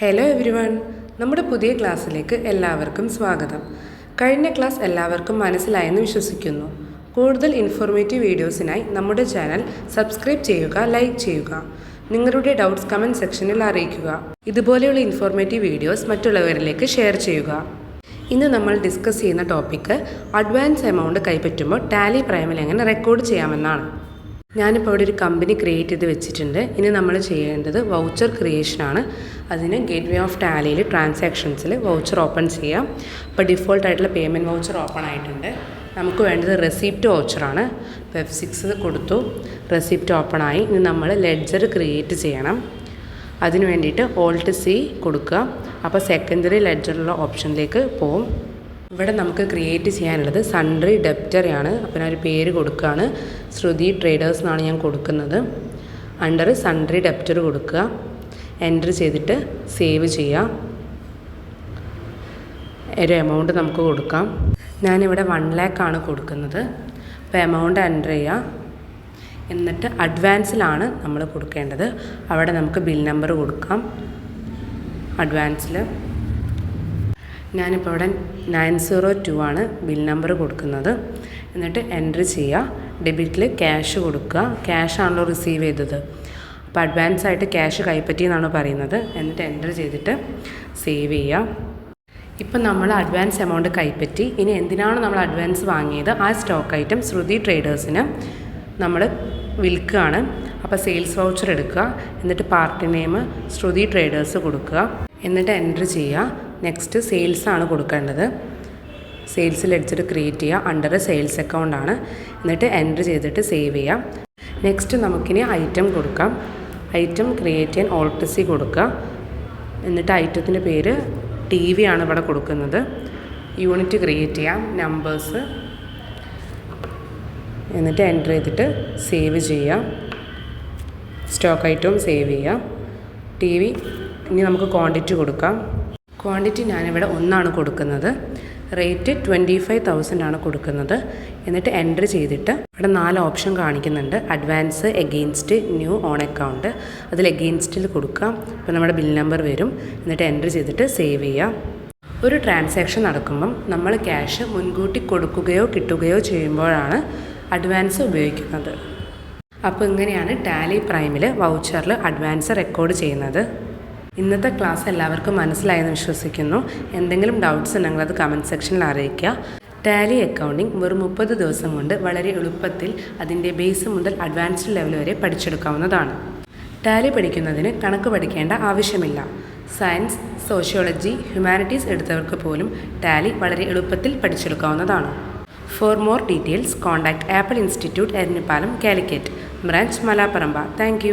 Hello everyone നമ്മുടെ പുതിയ ക്ലാസ്സിലേക്ക് എല്ലാവർക്കും സ്വാഗതം. കഴിഞ്ഞ ക്ലാസ് എല്ലാവർക്കും മനസ്സിലായെന്ന് വിശ്വസിക്കുന്നു. കൂടുതൽ ഇൻഫോർമേറ്റീവ് വീഡിയോസിനായി നമ്മുടെ ചാനൽ സബ്സ്ക്രൈബ് ചെയ്യുക ലൈക്ക് ചെയ്യുക. നിങ്ങളുടെ ഡൗട്ട്സ് കമന്റ് സെക്ഷനിൽ അറിയിക്കുക. ഇതുപോലെയുള്ള ഇൻഫോർമേറ്റീവ് വീഡിയോസ് മറ്റുള്ളവരിലേക്ക് ഷെയർ ചെയ്യുക. ഇന്ന് നമ്മൾ ഡിസ്കസ് ചെയ്യുന്ന ടോപ്പിക്ക് അഡ്വാൻസ് എമൗണ്ട് കൈപ്പറ്റുമ്പോൾ ടാലി പ്രൈമിൽ എങ്ങനെ റെക്കോർഡ് ചെയ്യാമെന്നാണ്. ഞാനിപ്പോൾ ഇവിടെ ഒരു കമ്പനി ക്രിയേറ്റ് ചെയ്ത് വെച്ചിട്ടുണ്ട്. ഇനി നമ്മൾ ചെയ്യേണ്ടത് വൗച്ചർ ക്രിയേഷനാണ് അതിന് ഗേറ്റ് വേ ഓഫ് ടാലിയിൽ ട്രാൻസാക്ഷൻസിൽ വൗച്ചർ ഓപ്പൺ ചെയ്യാം. അപ്പോൾ ഡിഫോൾട്ട് ആയിട്ടുള്ള പേയ്മെന്റ് വൗച്ചർ ഓപ്പൺ ആയിട്ടുണ്ട്. നമുക്ക് വേണ്ടത് റെസിപ്റ്റ് വൗച്ചറാണ് വെബ് സിക്സ് കൊടുത്തു. റെസിപ്റ്റ് ഓപ്പൺ ആയി. ഇനി നമ്മൾ ലെഡ്ജർ ക്രിയേറ്റ് ചെയ്യണം. അതിന് വേണ്ടിയിട്ട് ഓൾട്ട് സി കൊടുക്കുക. അപ്പോൾ സെക്കൻഡറി ലെഡ്ജറുള്ള ഓപ്ഷനിലേക്ക് പോവും. ഇവിടെ നമുക്ക് ക്രിയേറ്റ് ചെയ്യാനുള്ളത് സൺഡ്രി ഡെപ്റ്ററിയാണ് അപ്പോൾ ഞാൻ ഒരു പേര് കൊടുക്കുകയാണ് ശ്രുതി ട്രേഡേഴ്സ് എന്നാണ് ഞാൻ കൊടുക്കുന്നത്. അണ്ടർ സൺഡ്രി ഡെപ്റ്റർ കൊടുക്കുക. എന്റർ ചെയ്തിട്ട് സേവ് ചെയ്യാം. ഒരു എമൗണ്ട് നമുക്ക് കൊടുക്കാം. ഞാനിവിടെ വൺ ലാക്കാണ് കൊടുക്കുന്നത്. അപ്പോൾ എമൗണ്ട് എന്റർ ചെയ്യുക എന്നിട്ട് അഡ്വാൻസിലാണ് നമ്മൾ കൊടുക്കേണ്ടത്. അവിടെ നമുക്ക് ബിൽ നമ്പർ കൊടുക്കാം. അഡ്വാൻസിൽ ഞാനിപ്പോൾ ഇവിടെ നയൻ സീറോ ടു ആണ് ബിൽ നമ്പർ കൊടുക്കുന്നത്. എന്നിട്ട് എൻട്രി ചെയ്യുക ഡെബിറ്റിൽ ക്യാഷ് കൊടുക്കുക. ക്യാഷ് ആണല്ലോ റിസീവ് ചെയ്തത്. അപ്പോൾ അഡ്വാൻസ് ആയിട്ട് ക്യാഷ് കൈപ്പറ്റി എന്നാണ് പറയുന്നത്. എന്നിട്ട് എന്റർ ചെയ്തിട്ട് സേവ് ചെയ്യുക ഇപ്പം നമ്മൾ അഡ്വാൻസ് എമൗണ്ട് കൈപ്പറ്റി. ഇനി എന്തിനാണ് നമ്മൾ അഡ്വാൻസ് വാങ്ങിയത്? ആ സ്റ്റോക്ക് ഐറ്റം ശ്രുതി ട്രേഡേഴ്സിന് നമ്മൾ വിൽക്കുകയാണ്. അപ്പോൾ സെയിൽസ് വൗച്ചർ എടുക്കുക. എന്നിട്ട് പാർട്ടി നെയിം ശ്രുതി ട്രേഡേഴ്സ് കൊടുക്കുക. എന്നിട്ട് എന്റർ ചെയ്യുക നെക്സ്റ്റ് സെയിൽസ് ആണ് കൊടുക്കേണ്ടത്. സെയിൽസിൽ ലെഡ്ജർ ക്രിയേറ്റ് ചെയ്യുക അണ്ടർ സെയിൽസ് അക്കൗണ്ട് ആണ്. എന്നിട്ട് എന്റർ ചെയ്തിട്ട് സേവ് ചെയ്യാം. നെക്സ്റ്റ് നമുക്കിനി ഐറ്റം കൊടുക്കാം. ഐറ്റം ക്രിയേറ്റ് ചെയ്യാൻ ഓൾട്ടസി കൊടുക്കുക. എന്നിട്ട് ഐറ്റത്തിന്റെ പേര് ടി വി ആണ് ഇവിടെ കൊടുക്കുന്നത്. യൂണിറ്റ് ക്രിയേറ്റ് ചെയ്യാം. നമ്പേഴ്സ് എന്നിട്ട് എന്റർ ചെയ്തിട്ട് സേവ് ചെയ്യാം. സ്റ്റോക്ക് ഐറ്റവും സേവ് ചെയ്യാം. ടി വി ഇനി നമുക്ക് ക്വാണ്ടിറ്റി കൊടുക്കാം. ക്വാണ്ടിറ്റി ഞാനിവിടെ ഒന്നാണ് കൊടുക്കുന്നത്. റേറ്റ് ട്വന്റി ഫൈവ് തൗസൻഡ് ആണ് കൊടുക്കുന്നത്. എന്നിട്ട് എന്റർ ചെയ്തിട്ട് ഇവിടെ നാല് ഓപ്ഷൻ കാണിക്കുന്നുണ്ട്. Advance against new on account അതിൽ എഗെയിൻസ്റ്റിൽ കൊടുക്കാം. അപ്പോൾ നമ്മുടെ ബിൽ നമ്പർ വരും. എന്നിട്ട് എന്റർ ചെയ്തിട്ട് സേവ് ചെയ്യാം. ഒരു ട്രാൻസാക്ഷൻ നടക്കുമ്പം നമ്മൾ ക്യാഷ് മുൻകൂട്ടി കൊടുക്കുകയോ കിട്ടുകയോ ചെയ്യുമ്പോഴാണ് അഡ്വാൻസ് ഉപയോഗിക്കുന്നത്. അപ്പോൾ ഇങ്ങനെയാണ് ടാലി പ്രൈമിൽ വൗച്ചറിൽ അഡ്വാൻസ് റെക്കോർഡ് ചെയ്യുന്നത്. ഇന്നത്തെ ക്ലാസ് എല്ലാവർക്കും മനസ്സിലായെന്ന് വിശ്വസിക്കുന്നു. എന്തെങ്കിലും ഡൗട്ട്സ് ഉണ്ടെങ്കിൽ അത് കമന്റ് സെക്ഷനിൽ അറിയിക്കുക. ടാലി അക്കൗണ്ടിംഗ് വെറും മുപ്പത് ദിവസം കൊണ്ട് വളരെ എളുപ്പത്തിൽ അതിന്റെ ബേസ് മുതൽ അഡ്വാൻസ്ഡ് ലെവൽ വരെ പഠിച്ചെടുക്കാവുന്നതാണ്. ടാലി പഠിക്കുന്നതിന് കണക്ക് പഠിക്കേണ്ട ആവശ്യമില്ല. സയൻസ് സോഷ്യോളജി ഹ്യൂമാനിറ്റീസ് എടുത്തവർക്ക് പോലും ടാലി വളരെ എളുപ്പത്തിൽ പഠിച്ചെടുക്കാവുന്നതാണ്. For more details contact Apple institute Eranhipalam Calicut branch Malaparamba thank